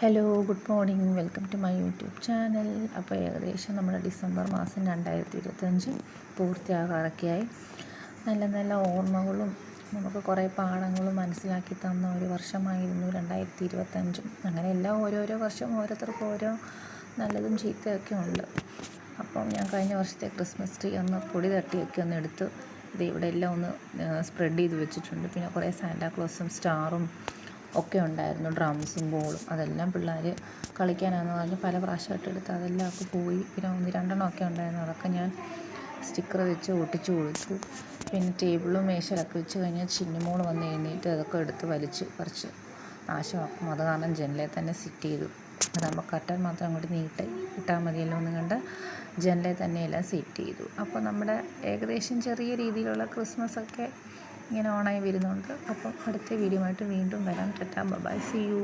Hello good morning. Welcome to my YouTube channel. അപ്പോൾ ഏകദേശം നമ്മുടെ ഡിസംബർ മാസം രണ്ടായിരത്തി ഇരുപത്തഞ്ച് പൂർത്തിയാകാറൊക്കെയായി. നല്ല നല്ല ഓർമ്മകളും നമുക്ക് കുറേ പാഠങ്ങളും മനസ്സിലാക്കി തന്ന ഒരു വർഷമായിരുന്നു രണ്ടായിരത്തി ഇരുപത്തഞ്ചും അങ്ങനെ എല്ലാം ഓരോരോ വർഷം ഓരോരുത്തർക്കും ഓരോ നല്ലതും ചീത്തയൊക്കെ ഉണ്ട്. അപ്പം ഞാൻ കഴിഞ്ഞ വർഷത്തെ ക്രിസ്മസ് ട്രീ ഒന്ന് പൊടി തട്ടിയൊക്കെ ഒന്ന് എടുത്ത് ഇത് ഇവിടെ എല്ലാം ഒന്ന് സ്പ്രെഡ് ചെയ്ത് വെച്ചിട്ടുണ്ട്. പിന്നെ കുറേ സാന്റാക്ലോസും സ്റ്റാറും ഒക്കെ ഉണ്ടായിരുന്നു ഡ്രംസും ബോളും അതെല്ലാം പിള്ളേർ കളിക്കാനാണെന്ന് പറഞ്ഞ് പല പ്രാവശ്യമായിട്ട് എടുത്ത് അതെല്ലാം ഒക്കെ പോയി. പിന്നെ ഒന്ന് രണ്ടെണ്ണം ഒക്കെ ഉണ്ടായിരുന്നു. അതൊക്കെ ഞാൻ സ്റ്റിക്കർ വെച്ച് ഒട്ടിച്ചു കൊടുത്തു. പിന്നെ ടേബിളും മേശയിലൊക്കെ വെച്ച് കഴിഞ്ഞാൽ ചിന്നുമോൾ വന്ന് എഴുന്നേറ്റ് അതൊക്കെ എടുത്ത് വലിച്ച് പറിച്ച് നാശമാക്കും. അത് കാരണം ജനലിൽ തന്നെ സിറ്റ് ചെയ്തു. അതാകുമ്പോൾ കട്ടൻ മാത്രം അങ്ങോട്ട് നീട്ടി ഇട്ടാൽ മതിയല്ലോ എന്ന് കണ്ട് ജനലിൽ തന്നെ എല്ലാം സെറ്റ് ചെയ്തു. അപ്പോൾ നമ്മുടെ ഏകദേശം ചെറിയ രീതിയിലുള്ള ക്രിസ്മസ് ഒക്കെ ഇങ്ങനെ ഓണായി വരുന്നുണ്ട്. അപ്പോൾ അടുത്ത വീഡിയോ ആയിട്ട് വീണ്ടും വരാം. Tata bye C U